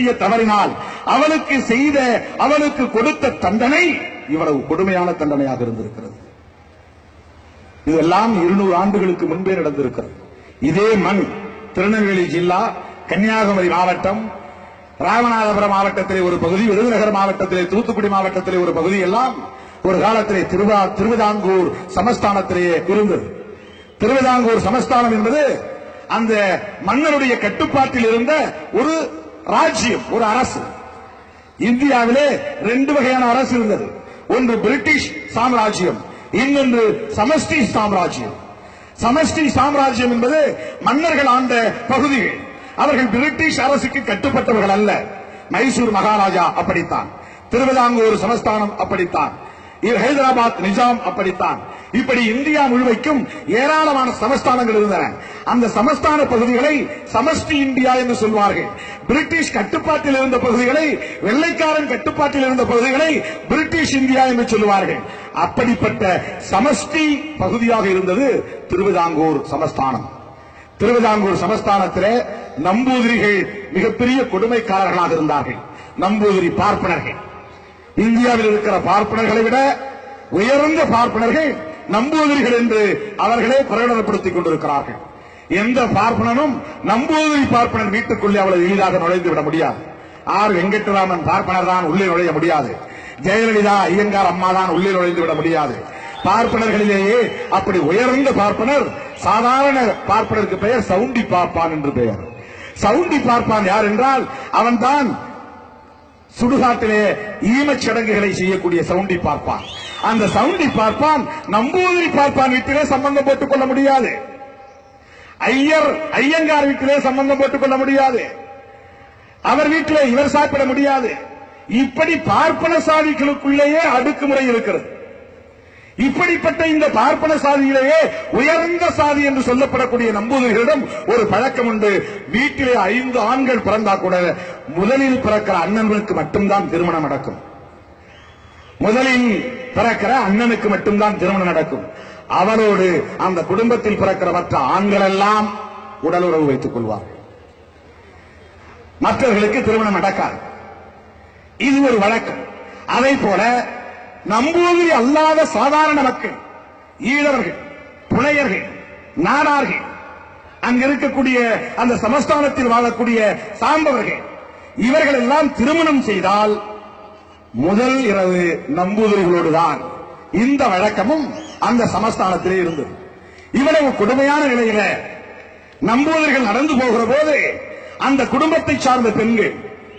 செய்ய தவறினால் அவனுக்கு செய்த அவனுக்கு கொடுத்த தண்டனை இவ்வளவு கொடுமையான தண்டனையாக இருந்திருக்கிறது. இதெல்லாம் இருநூறு ஆண்டுகளுக்கு முன்பே நடந்திருக்கிறது. இதே மண் திருநெல்வேலி ஜில்லா கன்னியாகுமரி மாவட்டம் ராமநாதபுரம் மாவட்டத்திலே ஒரு பகுதி விருதுநகர் மாவட்டத்திலே தூத்துக்குடி மாவட்டத்திலே ஒரு பகுதி எல்லாம் ஒரு காலத்திலே திருவா திருவிதாங்கூர் சமஸ்தானத்திலே இருந்தது. திருவிதாங்கூர் சமஸ்தானம் என்பது அந்த மன்னருடைய கட்டுப்பாட்டில் இருந்த ஒரு ராஜ்யம் ஒரு அரசு. இந்தியாவிலே ரெண்டு வகையான அரசு இருந்தது. ஒன்று பிரிட்டிஷ் சாம்ராஜ்யம் இன்னொன்று சமஷ்டி சாம்ராஜ்யம். சமஷ்டி சாம்ராஜ்யம் என்பது மன்னர்கள் ஆண்ட பகுதிகள் அவர்கள் பிரிட்டிஷ் அரசுக்கு கட்டுப்பட்டவர்கள் அல்ல. மைசூர் மகாராஜா அப்படித்தான். திருவிதாங்கூர் சமஸ்தானம் அப்படித்தான். ஹைதராபாத் நிஜாம் அப்படித்தான். இப்படி இந்தியா முழுமைக்கும் ஏராளமான சமஸ்தானங்கள் இருந்தன. அந்த சமஸ்தான பகுதிகளை சமஷ்டி இந்தியா என்று சொல்வார்கள். பிரிட்டிஷ் கட்டுப்பாட்டில் இருந்த பகுதிகளை வெள்ளைக்காரன் கட்டுப்பாட்டில் இருந்த பகுதிகளை பிரிட்டிஷ் இந்தியா என்று சொல்லுவார்கள். அப்படிப்பட்ட சமஷ்டி பகுதியாக இருந்தது திருவிதாங்கூர் சமஸ்தானம். திருவிதாங்கூர் சமஸ்தானத்திலே நம்பூதிரிகள் மிகப்பெரிய கொடுமைக்காரர்களாக இருந்தார்கள். நம்பூதிரி பார்ப்பனர்கள். இந்தியாவில் இருக்கிற பார்ப்பனர்களை விட உயர்ந்த பார்ப்பனர்கள் நம்பூதிரிகள் என்று அவர்களே பிரகடனப்படுத்திக் கொண்டிருக்கிறார்கள். எந்த பார்ப்பனனும் நம்பூதிரி பார்ப்பனர் வீட்டுக்குள்ளே அவ்வளவு எளிதாக நுழைந்து விட முடியாது. ஆர் வெங்கட்ராமன் பார்ப்பனர் தான் உள்ளே நுழைய முடியாது. ஜெயலலிதா ஐயங்கார் அம்மா தான் உள்ளே நுழைந்து விட முடியாது. பார்ப்பனர்களிலேயே அப்படி உயர்ந்த பார்ப்பனர் சாதாரண பார்ப்பனருக்கு பெயர் சவுண்டி பார்ப்பான் என்று பெயர். சவுண்டி பார்ப்பான் யார் என்றால் அவன்தான் சுடுகாட்டிலே ஈமச் சடங்குகளை செய்யக்கூடிய சவுண்டி பார்ப்பான். அந்த சவுண்டி பார்ப்பான் நம்பூதிரி பார்ப்பான் வீட்டிலே சம்பந்தம் போட்டுக் கொள்ள முடியாது. ஐயர் ஐயங்கார் வீட்டிலே சம்பந்தம் போட்டுக் கொள்ள முடியாது. அவர் வீட்டிலே இவர் சாப்பிட முடியாது. இப்படி பார்ப்பன சாதிகளுக்குள்ளேயே அடுக்குமுறை இருக்கிறது. இப்படிப்பட்ட இந்த பார்ப்பன சாதியிலேயே உயர்ந்த சாதி என்று சொல்லப்படக்கூடிய நம்பூதிரிகளிடம் ஒரு பழக்கம் உண்டு. வீட்டிலே ஐந்து ஆண்கள் பிறந்தா கூட முதலில் பிறக்கிற அண்ணனுக்கு மட்டும்தான் திருமணம் நடக்கும். முதலில் பிறக்கிற அண்ணனுக்கு மட்டும்தான் திருமணம் நடக்கும். அவரோடு அந்த குடும்பத்தில் பிறக்கிற மற்ற ஆண்கள் எல்லாம் உடலுறவு வைத்துக் கொள்வார். மற்றவர்களுக்கு திருமணம் நடக்காது. இது ஒரு வழக்கம். அதை போல நம்பூதிரி அல்லாத சாதாரண மக்கள் ஈழவர்கள் புனையர்கள் நாடார்கள் அங்க இருக்கக்கூடிய அந்த சமஸ்தானத்தில் வாழக்கூடிய சாம்பவர்கள் இவர்கள் எல்லாம் திருமணம் செய்தால் முதல் இரவு நம்பூதிரிகளோடு தான் இந்த வழக்கமும் அந்த சமஸ்தானத்திலே இருந்தது. இவ்வளவு கொடுமையான நிலையில நம்பூதிரிகள் நடந்து போகிற போது அந்த குடும்பத்தை சார்ந்த பெண்கள்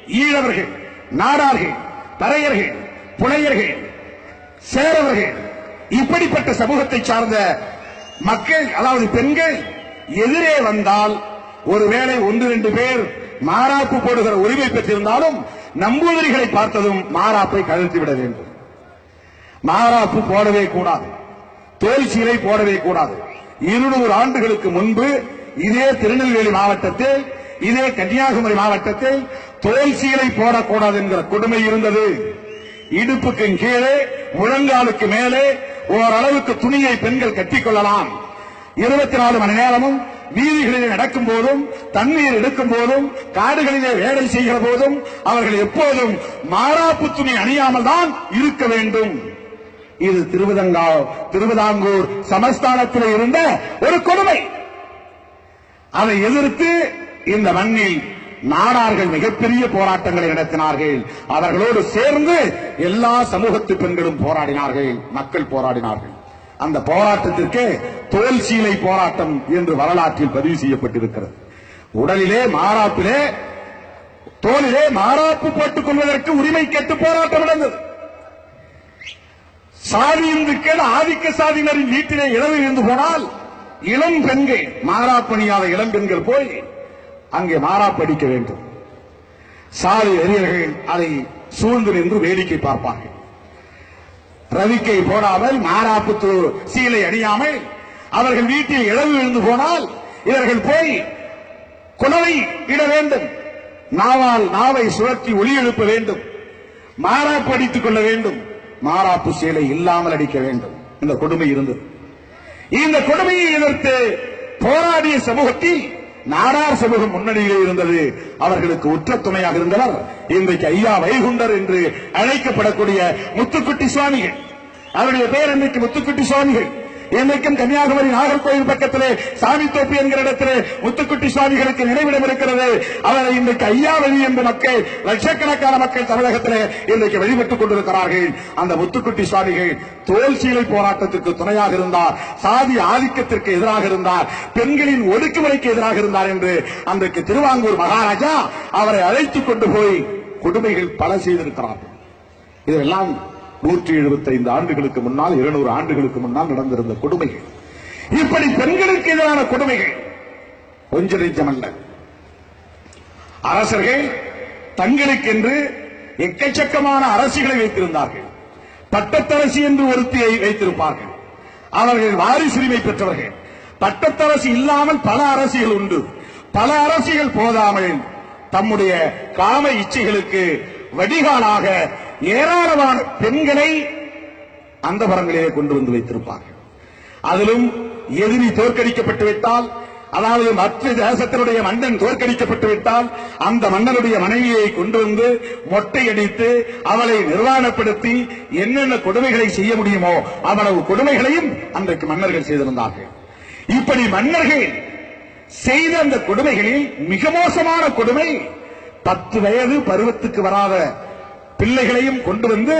ஈழவர்கள் நாடார்கள் தரையர்கள் புனையர்கள் சேரவர்கள். இப்படிப்பட்ட சமூகத்தை சார்ந்த மக்கள் அதாவது பெண்கள் எதிரே வந்தால் ஒருவேளை ஒன்று ரெண்டு பேர் மாறாப்பு போடுகிற உரிமை பெற்றிருந்தாலும் நம்பூதிரிகளை பார்த்ததும் மாறாப்பை கழுத்தி விட வேண்டும். மாறாப்பு போடவே கூடாது. தோல் சீலை போடவே கூடாது. இருநூறு ஆண்டுகளுக்கு முன்பு இதே திருநெல்வேலி மாவட்டத்தில் இதே கன்னியாகுமரி மாவட்டத்தில் தோல் சீலை போடக்கூடாது என்கிற கொடுமை இருந்தது. இடுப்புக்கு கீழே முழங்காலுக்கு மேலே ஓரளவுக்கு துணியை பெண்கள் கட்டிக்கொள்ளலாம். இருபத்தி நாலு மணி நேரமும் வீதிகளிலே நடக்கும் போதும் தண்ணீர் எடுக்கும் போதும் காடுகளிலே வேலை செய்கிற போதும் அவர்கள் எப்போதும் மாறாப்பு துணி அணியாமல் தான் இருக்க வேண்டும். இது திருவிதங்கா திருவிதாங்கூர் சமஸ்தானத்தில் இருந்த ஒரு கொடுமை. அதை எதிர்த்து இந்த மண்ணில் நாடார்கள் மிகப்பெரிய போராட்டங்களை நடத்தினார்கள். அவர்களோடு சேர்ந்து எல்லா சமூகத்து பெண்களும் போராடினார்கள். மக்கள் போராடினார்கள். அந்த போராட்டத்திற்கு தோல் சீலை போராட்டம் என்று வரலாற்றில் பதிவு செய்யப்பட்டிருக்கிறது. உடலிலே மாறாப்பிலே தோலிலே மாறாப்பு போட்டுக் கொள்வதற்கு உரிமை கேட்டு போராட்டம் நடந்தது. சாதி இந்துக்கள் ஆதிக்க சாதியினரின் வீட்டிலே இழந்து இருந்து போனால் இளம் பெண்கள் மாறாப்பணியாத இளம் பெண்கள் போய் அங்கே மாறாப்படிக்க வேண்டும். சாதி வெறியர்கள் அதை சூழ்ந்து நின்று வேடிக்கை பார்ப்பார்கள். ரவிக்கை போடாமல் மாறாப்பு சீலை அணியாமல் அவர்கள் வீட்டில் இழவு விழுந்து போனால் இவர்கள் போய் குணவை இட வேண்டும். நாவால் நாவை சுழற்றி ஒளி எழுப்ப வேண்டும். மாறாப்பு அடித்துக் கொள்ள வேண்டும். மாறாப்பு சீலை இல்லாமல் அடிக்க வேண்டும். இந்த கொடுமை இருந்தது. இந்த கொடுமையை எதிர்த்து போராடிய சமூகத்தில் நாடார் சமூகம் முன்னணியிலே இருந்தது. அவர்களுக்கு உற்ற துணையாக இருந்தவர் இன்றைக்கு ஐயா வைகுண்டர் என்று அழைக்கப்படக்கூடிய முத்துக்குட்டி சுவாமிகள். அவருடைய பெயர் இன்றைக்கு முத்துக்குட்டி சுவாமிகள். இன்றைக்கும் கன்னியாகுமரி நாகர்கோவில் பக்கத்திலே சாமி தோப்பி என்கிற இடத்திலே முத்துக்குட்டி சுவாமிகளுக்கு நினைவிடம் இருக்கிறது. அவரை இன்றைக்கு ஐயாவளி என்ற மக்கள் லட்சக்கணக்கான மக்கள் தமிழகத்திலே இன்றைக்கு வழிபட்டுக் கொண்டிருக்கிறார்கள். அந்த முத்துக்குட்டி சுவாமிகள் தோல் சீலை போராட்டத்திற்கு துணையாக இருந்தார். சாதி ஆதிக்கத்திற்கு எதிராக இருந்தார். பெண்களின் ஒடுக்குமுறைக்கு எதிராக இருந்தார் என்று அன்றைக்கு திருவாங்கூர் மகாராஜா அவரை அழைத்துக் கொண்டு போய் கொடுமைகள் பல செய்திருக்கிறார்கள். இதெல்லாம் நூற்றி எழுபத்தைந்து ஆண்டுகளுக்கு முன்னால் இருநூறு ஆண்டுகளுக்கு முன்னால் நடந்திருந்த கொடுமைகள். இப்படி பெண்களுக்கு எதிரான கொடுமைகள் கொஞ்ச நெஞ்சமல்ல அரசர்கள் தங்களுக்கென்று எக்கச்சக்கமான அரசிகளை வைத்திருந்தார்கள். பட்டத்தரசி என்று ஒருத்தியை வைத்திருப்பார்கள். அவர்கள் வாரிசுரிமை பெற்றவர்கள். பட்டத்தரசி இல்லாமல் பல அரசியல் உண்டு. பல அரசியல் போதாமல் தம்முடைய காம இச்சைகளுக்கு வடிகாலாக ஏராளமான பெண்களை அந்த வரங்களிலே கொண்டு வந்து வைத்திருப்பார்கள். அதிலும் எதிரி தோற்கடிக்கப்பட்டு விட்டால் அதாவது மற்ற தேசத்தினுடைய மன்னன் தோற்கடிக்கப்பட்டு விட்டால் அந்த மன்னனுடைய மனைவியை கொண்டு வந்து மொட்டையடித்து அவளை நிர்வாணப்படுத்தி என்னென்ன கொடுமைகளை செய்ய முடியுமோ அவ்வளவு கொடுமைகளையும் அன்றைக்கு மன்னர்கள் செய்திருந்தார்கள். இப்படி மன்னர்கள் செய்த அந்த கொடுமைகளில் மிக மோசமான கொடுமை பத்து வயது பருவத்துக்கு வராத பிள்ளைகளையும் கொண்டு வந்து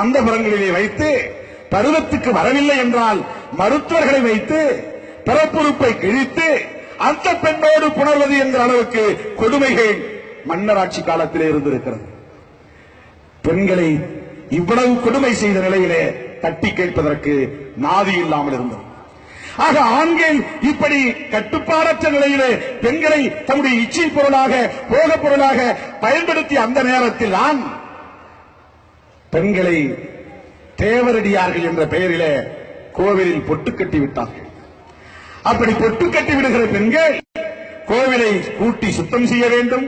அந்த புறங்களிலே வைத்து பருவத்துக்கு வரவில்லை என்றால் மருத்துவர்களை வைத்து பிறப்புறுப்பை கிழித்து அந்த பெண்ணோடு புணர்வது என்ற அளவுக்கு கொடுமைகள் மன்னராட்சி காலத்திலே இருந்திருக்கிறது. பெண்களை இவ்வளவு கொடுமை செய்த நிலையிலே தட்டி கேட்பதற்கு நாதி இல்லாமல் இருந்தது. ஆக ஆண்கள் இப்படி கட்டுப்பாடற்ற நிலையிலே பெண்களை தம்முடைய இச்சை பொருளாக போக பொருளாக பயன்படுத்திய அந்த நேரத்தில் தான் பெண்களை தேவரடியார்கள் என்ற பெயரிலே கோவிலில் பொட்டு கட்டி விட்டார்கள். அப்படி பொட்டு கட்டி விடுகிற பெண்கள் கோவிலை கூட்டி சுத்தம் செய்ய வேண்டும்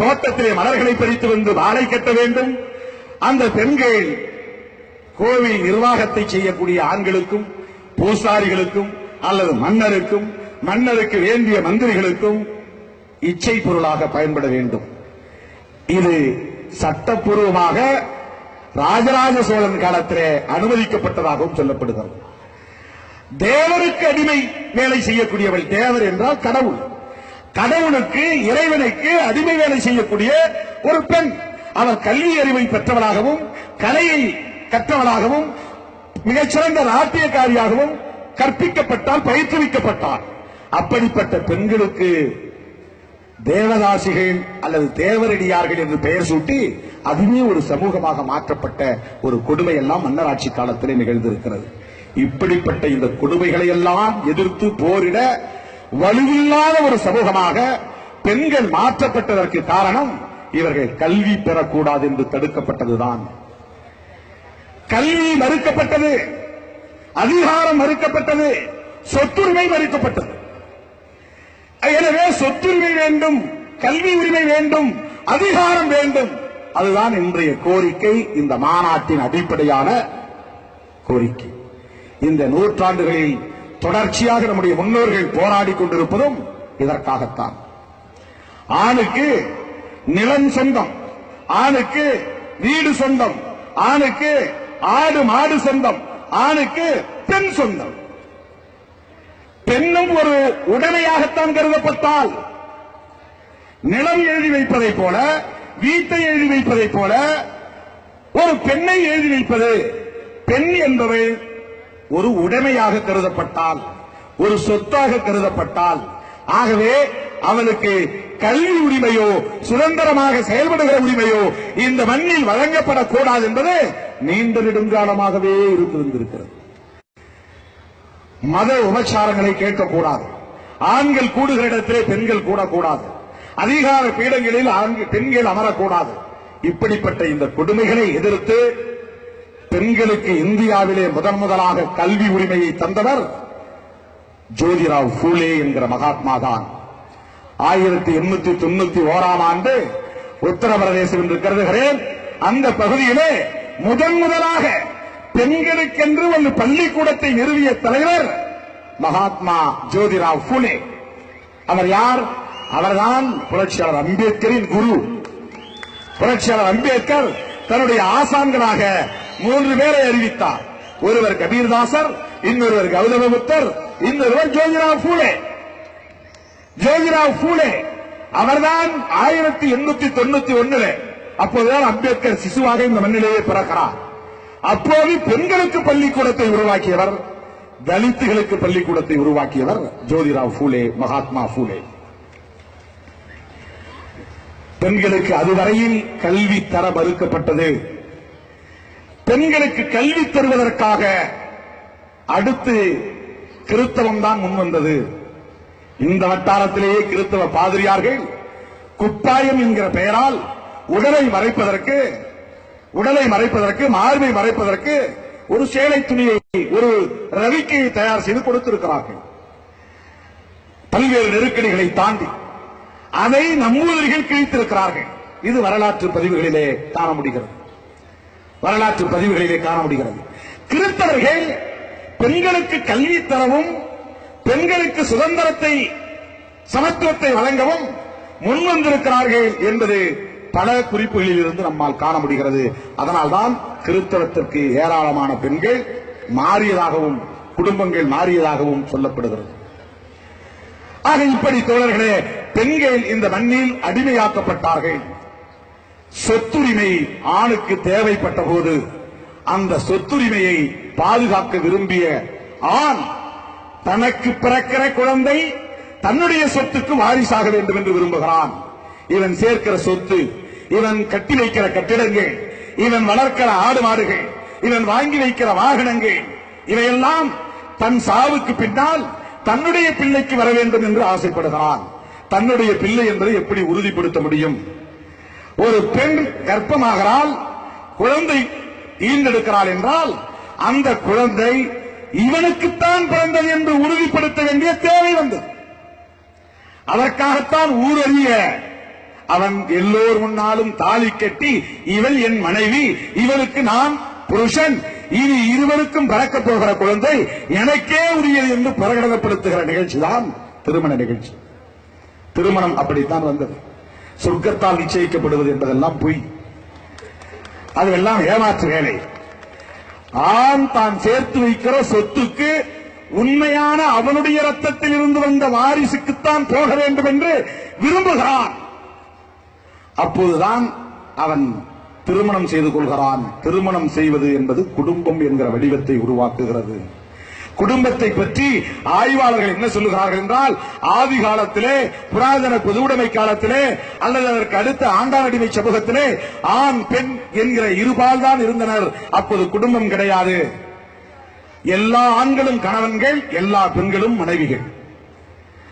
தோட்டத்திலே மலர்களை பறித்து வந்து வாழை கட்ட வேண்டும். அந்த பெண்கள் கோவில் நிர்வாகத்தை செய்யக்கூடிய ஆண்களுக்கும் பூசாரிகளுக்கும் அல்லது மன்னருக்கும் மன்னருக்கு வேண்டிய மந்திரிகளுக்கும் இச்சை பொருளாக பயன்பட வேண்டும். இது சட்டப்பூர்வமாக ராஜராஜ சோழன் காலத்திலே அனுமதிக்கப்பட்டதாகவும் சொல்லப்படுகிறது. தேவருக்கு அடிமை வேலை செய்யக்கூடியவள் தேவர் என்றால் கடவுள். கடவுளுக்கு இறைவனுக்கு அடிமை வேலை செய்யக்கூடிய ஒரு பெண். அவர் கல்வி அறிவை பெற்றவளாகவும் கலையை கற்றவளாகவும் மிகச்சிறந்த நாட்டியக்காரியாகவும் கற்பிக்கப்பட்டால் பயிற்றுவிக்கப்பட்டார் அப்படிப்பட்ட பெண்களுக்கு தேவதாசிகள் அல்லது தேவரடியார்கள் என்று பெயர் சூட்டி அதுவே ஒரு சமூகமாக மாற்றப்பட்ட ஒரு கொடுமை எல்லாம் மன்னராட்சி காலத்திலே நிகழ்ந்திருக்கிறது. இப்படிப்பட்ட இந்த கொடுமைகளை எல்லாம் எதிர்த்து போரிட வலுவில்லாத ஒரு சமூகமாக பெண்கள் மாற்றப்பட்டதற்கு காரணம் இவர்கள் கல்வி பெறக்கூடாது என்று தடுக்கப்பட்டதுதான். கல்வி மறுக்கப்பட்டது அதிகாரம் மறுக்கப்பட்டது சொத்துரிமை மறுக்கப்பட்டது. எனவே சொத்துரிமை வேண்டும் கல்வி உரிமை வேண்டும் அதிகாரம் வேண்டும். அதுதான் இன்றைய கோரிக்கை. இந்த மாநாட்டின் அடிப்படையான கோரிக்கை. இந்த நூற்றாண்டுகளில் தொடர்ச்சியாக நம்முடைய முன்னோர்கள் போராடி கொண்டிருப்பதும் இதற்காகத்தான். ஆணுக்கு நிலம் சொந்தம் ஆணுக்கு வீடு சொந்தம் ஆணுக்கு ஆடு மாடு சொந்தம் ஆணுக்கு பெண் சொந்தம். பெண்ணும் ஒரு உடமையாகத்தான் கருதப்பட்டால் நிலம் எழுதி வைப்பதை போல வீட்டை எழுதி வைப்பதைப் போல ஒரு பெண்ணை எழுதி வைப்பது. பெண் என்பவள் ஒரு உடைமையாக கருதப்பட்டால் ஒரு சொத்தாக கருதப்பட்டால் ஆகவே அவளுக்கு கல்வி உரிமையோ சுதந்திரமாக செயல்படுகிற உரிமையோ இந்த மண்ணில் வழங்கப்படக்கூடாது என்பது நீண்ட நெடுங்காலமாகவே இருந்து வந்திருக்கிறது மத உபச்சாரங்களை கேட்கக்கூடாது. ஆண்கள் கூடுகிற இடத்திலே பெண்கள் கூடக்கூடாது. அதிகார பீடங்களில் ஆண்கள் பெண்கள் அமரக்கூடாது. இப்படிப்பட்ட இந்த கொடுமைகளை எதிர்த்து பெண்களுக்கு இந்தியாவிலே முதன் முதலாக கல்வி உரிமையை தந்தவர் ஜோதிராவ் ஃபூலே என்கிற மகாத்மா தான். ஆயிரத்தி எண்ணூத்தி தொண்ணூத்தி ஓராம் ஆண்டு உத்தரப்பிரதேசம் என்று கருதுகிறேன். அந்த பகுதியிலே முதன் முதலாக பெண்களுக்கென்று ஒரு பள்ளிக்கூடத்தை நிறுவிய தலைவர் மகாத்மா ஜோதிராவ் ஃபூலே. அவர் யார்? அவர்தான் புரட்சியாளர் அம்பேத்கரின் குரு. புரட்சியாளர் அம்பேத்கர் தன்னுடைய ஆசான்களாக மூன்று பேரை அறிவித்தார். ஒருவர் கபீர்தாசர் இன்னொருவர் கௌதமபுத்தர் இன்னொருவர் ஜோதிராவ் பூலே ஜோதிராவ் பூலே அவர்தான் ஆயிரத்தி எண்ணூத்தி தொண்ணூத்தி ஒண்ணுல அப்போதுதான் அம்பேத்கர் சிசுவாக இந்த மண்ணிலேயே பிறக்கிறார். அப்போது பெண்களுக்கு பள்ளிக்கூடத்தை உருவாக்கியவர் தலித்துகளுக்கு பள்ளிக்கூடத்தை உருவாக்கியவர் ஜோதிராவ் பூலே மகாத்மா பூலே பெண்களுக்கு அதுவரையில் கல்வி தர மறுக்கப்பட்டது. பெண்களுக்கு கல்வி தருவதற்காக அடுத்து கிறிஸ்தவம் தான் முன்வந்தது இந்த வட்டாரத்திலேயே கிறிஸ்தவ பாதிரியார்கள் குப்பாயம் என்கிற பெயரால் உடலை மறைப்பதற்கு உடலை மறைப்பதற்கு மார்பை மறைப்பதற்கு ஒரு சேலை துணியை ஒரு ரவிக்கையை தயார் செய்து கொடுத்திருக்கிறார்கள். பல்வேறு நெருக்கடிகளை தாண்டி அதை நம்மூதர்கள் கிழித்திருக்கிறார்கள். இது வரலாற்று பதிவுகளிலே காண முடிகிறது வரலாற்று பதிவுகளிலே காண முடிகிறது கிறிஸ்தவர்கள் பெண்களுக்கு கல்வி தரவும் பெண்களுக்கு சுதந்திரத்தை சமத்துவத்தை வழங்கவும் முன்வந்திருக்கிறார்கள் என்பது பல குறிப்புகளில் இருந்து நம்மால் காண முடிகிறது அதனால்தான் கிறிஸ்தவத்திற்கு ஏராளமான பெண்கள் மாறியதாகவும் குடும்பங்கள் மாறியதாகவும் சொல்லப்படுகிறது. ஆக இப்படி தோழர்களே பெண்கள் இந்த மண்ணில் அடிமையாக்கப்பட்டார்கள். சொத்துரிமை ஆணுக்கு தேவைப்பட்ட போது அந்த சொத்துரிமையை பாதுகாக்க விரும்பிய ஆண் தனக்கு பிறக்கிற குழந்தை தன்னுடைய சொத்துக்கு வாரிசாக வேண்டும் என்று விரும்புகிறான். இவன் சேர்க்கிற சொத்து இவன் கட்டி வைக்கிற கட்டிடங்கள் இவன் வளர்க்கிற ஆடு மாடுகள் இவன் வாங்கி வைக்கிற வாகனங்கள் இவையெல்லாம் தன் சாவுக்கு பின்னால் தன்னுடைய பிள்ளைக்கு வர வேண்டும் என்று ஆசைப்படுகிறான். தன்னுடைய பிள்ளை என்பதை எப்படி உறுதிப்படுத்த முடியும்? ஒரு பெண் கர்ப்பமாகிறாள் குழந்தை ஈண்டெடுக்கிறாள் என்றால் அந்த குழந்தை இவனுக்குத்தான் பிறந்தது என்று உறுதிப்படுத்த வேண்டிய தேவை வந்தது. அதற்காகத்தான் ஊரறிய அவன் எல்லோர் முன்னாலும் தாலி கட்டி இவள் என் மனைவி இவளுக்கு நான் புருஷன் இனி இருவருக்கும் பிறக்கப் போகிற குழந்தை எனக்கே உரியது என்று பிரகடனப்படுத்துகிற நிகழ்ச்சிதான் திருமண நிகழ்ச்சி. திருமணம் அப்படித்தான் வந்தது. சொர்க்கத்தால் நிச்சயிக்கப்படுவது என்பதெல்லாம் பொய். அதுவெல்லாம் ஏமாற்று வேலை. ஆண் தான் சேர்த்து வைக்கிற சொத்துக்கு உண்மையான அவனுடைய ரத்தத்தில் இருந்து வந்த வாரிசுக்குத்தான் போக வேண்டும் என்று விரும்புகிறான். அப்போதுதான் அவன் திருமணம் செய்து கொள்கிறான். திருமணம் செய்வது என்பது குடும்பம் என்கிற வடிவத்தை உருவாக்குகிறது. குடும்பத்தை பற்றி ஆய்வாளர்கள் என்ன சொல்லுகிறார்கள் என்றால் ஆதி காலத்திலே புராதன பொதுவுடைமை காலத்திலே அல்லது அதற்கு அடுத்த ஆண்டானடிமை சமூகத்திலே ஆண் பெண் என்கிற இருபால் தான் இருந்தனர். அப்போது குடும்பம் கிடையாது. எல்லா ஆண்களும் கணவன்கள் எல்லா பெண்களும் மனைவிகள்.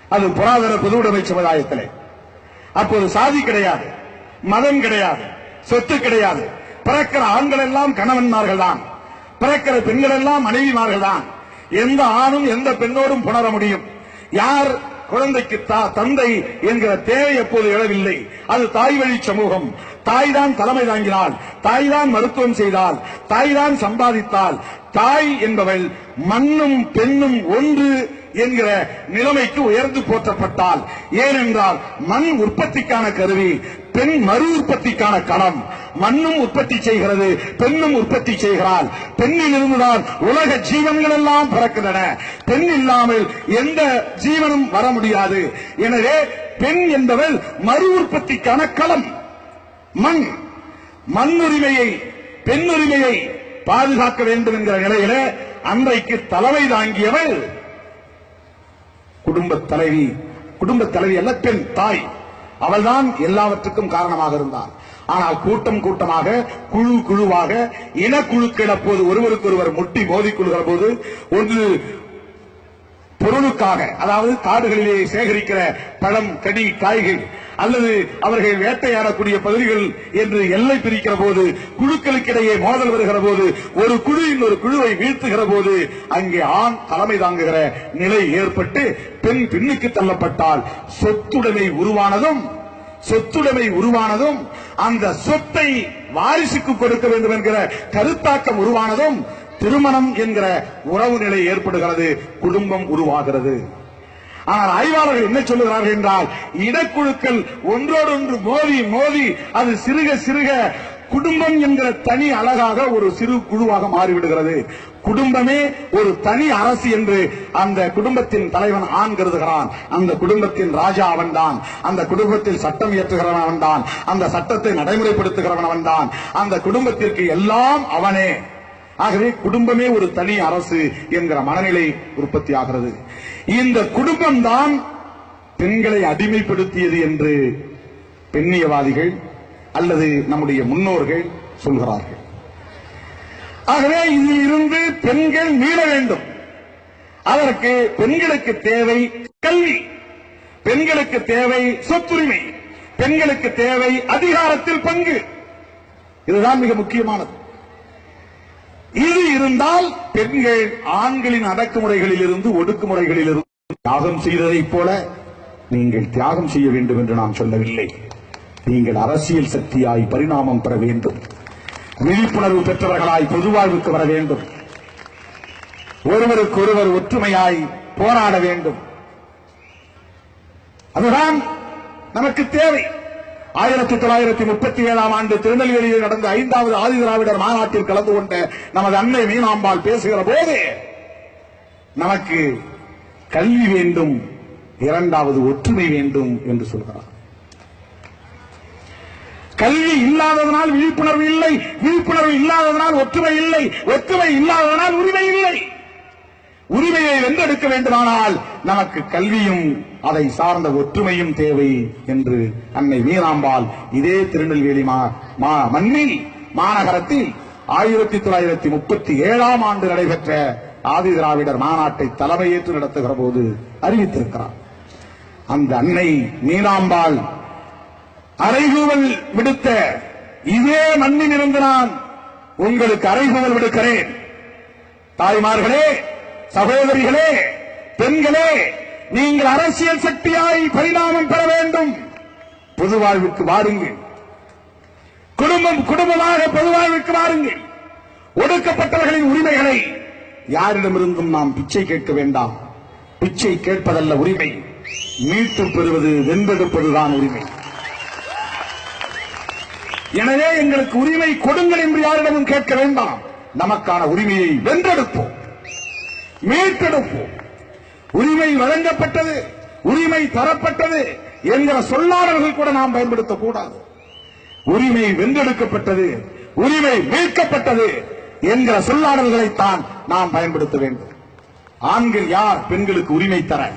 அது புராதன பொதுவுடைமை சமுதாயத்திலே. அப்போது சாதி கிடையாது. மதம் கிடையாது. சொத்து கிடையாது. பிறக்கிற ஆண்கள் எல்லாம் கணவன்மார்கள் தான் பிறக்கிற பெண்கள் எல்லாம் மனைவிமார்கள் தான் எந்த ஆணும் எந்த பெண்ணோடும் புணர முடியும். யார் குழந்தைக்கு தா- தந்தை என்கிற தேவை எப்போது எழவில்லை. அது தாய் வழி சமூகம். தாய் தான் தலைமை தாங்கினாள் தாய் தான் மருத்துவம் செய்தால் தாய் தான் சம்பாதித்தால் தாய் என்பவள் மண்ணும் பெண்ணும் ஒன்று என்கிற நிலைமைக்கு உயர்ந்து போற்றப்பட்டால் ஏனென்றால் மண் உற்பத்திக்கான கருவி பெண் மறு உற்பத்திக்கான களம். மண்ணும் உற்பத்தி செய்கிறது பெண்ணும் உற்பத்தி செய்கிறாள். பெண்ணில் இருந்துதான் உலக ஜீவன்கள் எல்லாம் பிறக்கின்றன. பெண் இல்லாமல் எந்த ஜீவனும் வர முடியாது. எனவே பெண் என்பவள் மறு உற்பத்திக்கான களம். மண். மண்ணுரிமையை பெண்ணுரிமையை பெண் உரிமையை பாதுகாக்க வேண்டும் என்கிற நிலையில அன்றைக்கு தலைமை தாங்கியவள் குடும்ப தலைவி. குடும்ப தலைவி அல்ல பெண் தாய். அவள்தான் எல்லாவற்றுக்கும் காரணமாக இருந்தார் ஆனால் கூட்டம் கூட்டமாக குழு குழுவாக இனக்குழுக்கள் அப்போது ஒருவருக்கு ஒருவர் முட்டி மோதிக்கொள்கிற போது ஒன்று பொருளுக்காக அதாவது காடுகளிலே சேகரிக்கிற பழம் கனி காய்கள் அல்லது அவர்கள் வேட்டையாடக்கூடிய பகுதிகள் என்று எல்லை பிரிக்கிற போது குழுக்களுக்கிடையே மோதல் வருகிற போது ஒரு குழு இன்னொரு குழுவை வீழ்த்துகிற போது அங்கே ஆண் தலைமை தாங்குகிற நிலை ஏற்பட்டு பெண் பின்னுக்கு தள்ளப்பட்டால் சொத்துடைமை உருவானதும் சொத்துடைமை உருவானதும் அந்த சொத்தை வாரிசுக்கு கொடுக்க வேண்டும் என்கிற கருத்தாக்கம் உருவானதும் திருமணம் என்கிற உறவு நிலை ஏற்படுகிறது குடும்பம் உருவாகிறது. ஆனால் ஆய்வாளர்கள் என்ன சொல்லுகிறார்கள் என்றால் இடக்குழுக்கள் ஒன்றோடொன்று மோதி மோதி அது சிறுக சிறுக குடும்பம் என்கிற தனி அழகாக ஒரு சிறு குழுவாக மாறிவிடுகிறது. குடும்பமே ஒரு தனி அரசு என்று அந்த குடும்பத்தின் தலைவன் ஆண் கருதுகிறான். அந்த குடும்பத்தின் ராஜா அவன்தான். அந்த குடும்பத்தில் சட்டம் இயற்றுகிறவன் அவன்தான். அந்த சட்டத்தை நடைமுறைப்படுத்துகிறவன் அவன்தான். அந்த குடும்பத்திற்கு எல்லாம் அவனே. ஆகவே குடும்பமே ஒரு தனி அரசு என்கிற மனநிலை உற்பத்தி ஆகிறது. இந்த குடும்பம்தான் பெண்களை அடிமைப்படுத்தியது என்று பெண்ணியவாதிகள் அல்லது நம்முடைய முன்னோர்கள் சொல்கிறார்கள். ஆகவே இதில் இருந்து பெண்கள் மீள வேண்டும். அதற்கு பெண்களுக்கு தேவை கல்வி. பெண்களுக்கு தேவை சொத்துரிமை. பெண்களுக்கு தேவை அதிகாரத்தில் பங்கு. இதுதான் மிக முக்கியமானது. இது இருந்தால் பெண்கள் ஆண்களின் அடக்குமுறைகளில் இருந்து ஒடுக்குமுறைகளில் இருந்து தியாகம் செய்ததைப் போல நீங்கள் தியாகம் செய்ய வேண்டும் என்று நான் சொல்லவில்லை. நீங்கள் அரசியல் சக்தியாய் பரிணாமம் பெற வேண்டும். விழிப்புணர்வு பெற்றவர்களாய் பொதுவாழ்வுக்கு வர வேண்டும். ஒருவருக்கு ஒருவர் ஒற்றுமையாய் போராட வேண்டும். அதுதான் நமக்கு தேவை. ஆயிரத்தி தொள்ளாயிரத்தி முப்பத்தி ஏழாம் ஆண்டு திருநெல்வேலியில் நடந்த ஐந்தாவது ஆதி திராவிடர் மாநாட்டில் கலந்து கொண்ட நமது அன்னை மீனாம்பாள் பேசுகிற போது நமக்கு கல்வி வேண்டும் இரண்டாவது ஒற்றுமை வேண்டும் என்று சொல்கிறார். கல்வி இல்லாததனால் விழிப்புணர்வு இல்லை விழிப்புணர்வு இல்லாததனால் ஒற்றுமை இல்லை ஒற்றுமை இல்லாததனால் உரிமை இல்லை. உரிமையை வென்றெடுக்க வேண்டுமானால் நமக்கு கல்வியும் அதை சார்ந்த ஒற்றுமையும் தேவை என்று அன்னை வீராம்பாள் இதே திருநெல்வேலி மா- மா- மண்ணில் மாநகரத்தில் ஆயிரத்தி தொள்ளாயிரத்தி முப்பத்தி ஏழாம் ஆண்டு நடைபெற்ற ஆதி திராவிடர் மாநாட்டை தலைமையேற்று நடத்துகிற போது அறிவித்திருக்கிறார். அந்த அன்னை மீனாம்பாள் அறைகூவல் விடுத்த இதே மண்ணில் இருந்து நான் உங்களுக்கு அறைகூவல் விடுக்கிறேன். தாய்மார்களே சகோதரிகளே பெண்களே நீங்கள் அரசியல் சக்தியாய் பரிணாமம் பெற வேண்டும். பொது வாழ்வுக்கு வாருங்கள். குடும்பம் குடும்பமாக பொது வாழ்வுக்கு வாருங்கள். ஒடுக்கப்பட்டவர்களின் உரிமைகளை யாரிடமிருந்தும் நாம் பிச்சை கேட்க வேண்டாம். பிச்சை கேட்பதல்ல உரிமை. மீட்டு பெறுவது வென்றெடுப்பதுதான் உரிமை. எனவே எங்களுக்கு உரிமை கொடுங்கள் என்று யாரிடமும் கேட்க வேண்டாம். நமக்கான உரிமையை வென்றெடுப்போம். மீட்டெடுப்போம். உரிமை வழங்கப்பட்டது உரிமை தரப்பட்டது என்கிற சொல்லாடல்கள் கூட நாம் பயன்படுத்தக்கூடாது உரிமை வென்றெடுக்கப்பட்டது உரிமை மீட்கப்பட்டது என்கிற சொல்லாடல்களைத்தான் நாம் பயன்படுத்த வேண்டும். ஆண்கள் யார் பெண்களுக்கு உரிமை தர?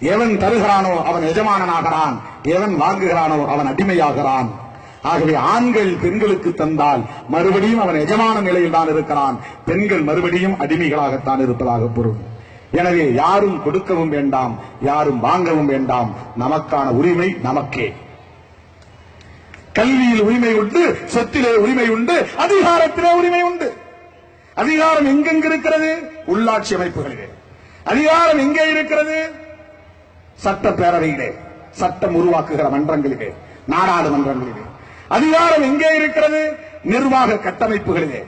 எவன் தருகிறானோ அவன் எஜமானனாகிறான் எவன் வாங்குகிறானோ அவன் அடிமையாகிறான். ஆகவே ஆண்கள் பெண்களுக்கு தந்தால் மறுபடியும் அவன் எஜமான நிலையில் தான் இருக்கிறான். பெண்கள் மறுபடியும் அடிமைகளாகத்தான் இருப்பதாக பொருள். எனவே யாரும் கொடுக்கவும் வேண்டாம் யாரும் வாங்கவும் வேண்டாம். நமக்கான உரிமை நமக்கே. கல்வியில் உரிமை உண்டு சொத்திலே உரிமை உண்டு அதிகாரத்திலே உரிமை உண்டு. அதிகாரம் எங்கெங்க இருக்கிறது? உள்ளாட்சி அமைப்புகளிலே. அதிகாரம் எங்கே இருக்கிறது? சட்டப்பேரவையிலே சட்டம் உருவாக்குகிற மன்றங்களிலே நாடாளுமன்றங்களிலே. அதிகாரம் எங்கே இருக்கிறது? நிர்வாக கட்டமைப்புகளிலே.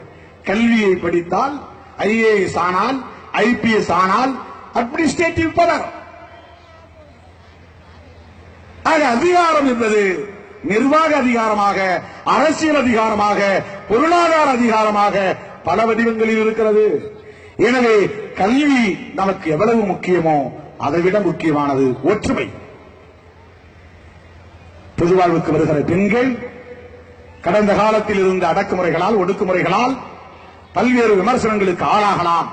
கல்வியை படித்தால் ஐஏஎஸ் ஆனால் ஐபிஎஸ் ஆனால் அட்மினிஸ்ட்ரேட்டிவ் பவர் ஆக அதிகாரம் என்பது நிர்வாக அதிகாரமாக அரசியல் அதிகாரமாக பொருளாதார அதிகாரமாக பல வடிவங்களில் இருக்கிறது. எனவே கல்வி நமக்கு எவ்வளவு முக்கியமோ அதைவிட முக்கியமானது ஒற்றுமை. பொதுவாழ்வுக்கு வருகிற பெண்கள் கடந்த காலத்தில் இருந்த அடக்குமுறைகளால் ஒடுக்குமுறைகளால் பல்வேறு விமர்சனங்களுக்கு ஆளாகலாம்.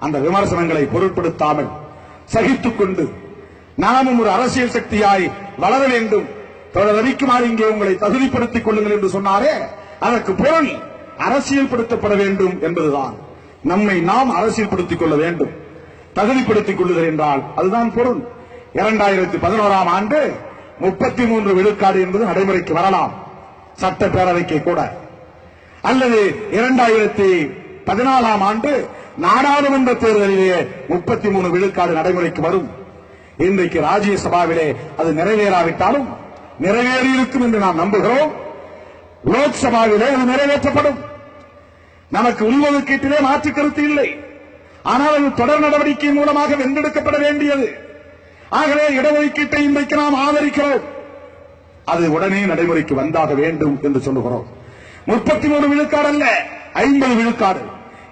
அந்த விமர்சனங்களை பொருட்படுத்தாமல் சகித்துக் கொண்டு நாமும் ஒரு அரசியல் சக்தியாய் வளர வேண்டும். தொடர் இங்கே உங்களை தகுதிப்படுத்திக் கொள்ளுங்கள் என்று சொன்னாரே. அதற்கு பொருள் அரசியல்படுத்தப்பட வேண்டும் என்பதுதான். நம்மை நாம் அரசியல்படுத்திக் கொள்ள வேண்டும். தகுதிப்படுத்திக் கொள்ளுதல் என்றால் அதுதான் பொருள். இரண்டாயிரத்தி பதினோராம் ஆண்டு முப்பத்தி மூன்று விழுக்காடு என்பது நடைமுறைக்கு வரலாம். சட்டப்பேரவைக்கு கூட. அல்லது இரண்டாயிரத்தி பதினாலாம் ஆண்டு நாடாளுமன்ற தேர்தலிலே முப்பத்தி மூணு விழுக்காடு நடைமுறைக்கு வரும். இன்றைக்கு ராஜ்யசபாவிலே அது நிறைவேறாவிட்டாலும் நிறைவேறியிருக்கும் என்று நாம் நம்புகிறோம். லோக்சபாவிலே அது நிறைவேற்றப்படும். நமக்கு உள்ஒதுக்கீட்டிலே மாற்று கருத்து இல்லை. ஆனால் அது தொடர் நடவடிக்கை மூலமாக வென்றெடுக்கப்பட வேண்டியது. ஆகவே இடஒதுக்கீட்டை இன்றைக்கு நாம் ஆதரிக்கிறோம். அது உடனே நடைமுறைக்கு வந்தாக வேண்டும் என்று சொல்லுகிறோம். முப்பத்தி மூணு விழுக்காடு அல்ல ஐம்பது விழுக்காடு.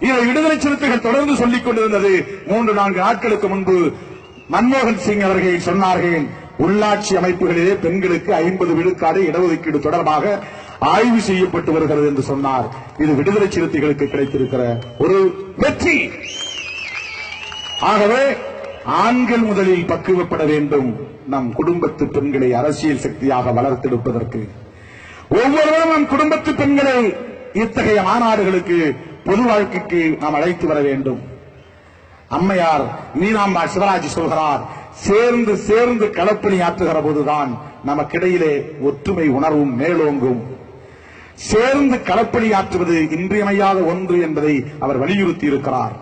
இதை விடுதலை சிறுத்தைகள் தொடர்ந்து சொல்லிக் கொண்டிருந்தது மூன்று நான்கு நாட்களுக்கு முன்பு மன்மோகன் சிங் அவர்கள் சொன்னார்கள் உள்ளாட்சி அமைப்புகளிலே பெண்களுக்கு ஐம்பது விழுக்காடு இடஒதுக்கீடு தொடர்பாக ஆய்வு செய்யப்பட்டு வருகிறது என்று சொன்னார். இது விடுதலை சிறுத்தைகளுக்கு கிடைத்திருக்கிற ஒரு வெற்றி. ஆகவே ஆண்கள் முதலில் பக்குவப்பட வேண்டும். நம் குடும்பத்து பெண்களை அரசியல் சக்தியாக வளர்த்தெடுப்பதற்கு ஒவ்வொருவரும் நம் குடும்பத்து பெண்களை இத்தகைய மாநாடுகளுக்கு பொது வாழ்க்கைக்கு நாம் அழைத்து வர வேண்டும். அம்மையார் மீனாம்பா சிவராஜ் சொல்கிறார் சேர்ந்து சேர்ந்து களப்பணி ஆற்றுகிற போதுதான் நமக்கிடையிலே ஒற்றுமை உணர்வும் மேலோங்கும். சேர்ந்து களப்பணி ஆற்றுவது இன்றியமையாத ஒன்று என்பதை அவர் வலியுறுத்தி இருக்கிறார்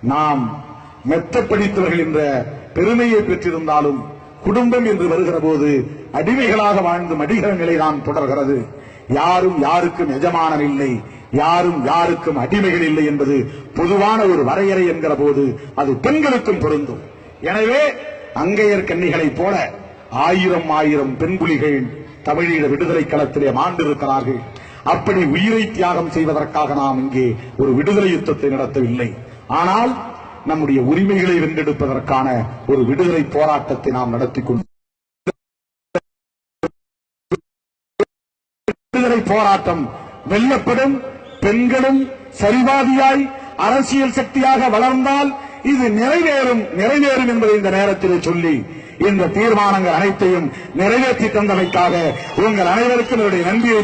நாம் மெத்த படித்தவர்கள் என்ற பெருமையை பெற்றிருந்தாலும் குடும்பம் என்று வருகிற போது அடிமைகளாக வாழ்ந்து மடிகிற நிலைதான் தொடர்கிறது. யாரும் யாருக்கும் எஜமானர் இல்லை. யாரும் யாருக்கும் அடிமைகள் இல்லை என்பது பொதுவான ஒரு வரையறை என்கிற போது அது பெண்களுக்கும் பொருந்தும். எனவே அங்கையர் கன்னிகளைப் போல ஆயிரம் ஆயிரம் பெண்புலிகள் தமிழீழ விடுதலை களத்திலே மாண்டிருக்கிறார்கள். அப்படி உயிரை தியாகம் செய்வதற்காக நாம் இங்கே ஒரு விடுதலை யுத்தத்தை நடத்தவில்லை. ஆனால் நம்முடைய உரிமைகளை வென்றெடுப்பதற்கான ஒரு விடுதலை போராட்டத்தை நாம் நடத்தி கொண்டு விடுதலை போராட்டம் வெல்லப்படும் பெண்களும் சரிவாதியாய் அரசியல் சக்தியாக வளர்ந்தால் இது நிறைவேறும் நிறைவேறும் என்பதை இந்த நேரத்தில் சொல்லி இந்த தீர்மானங்கள் அனைத்தையும் நிறைவேற்றி தந்தமைக்காக உங்கள் அனைவருக்கும் என்னுடைய நன்றியை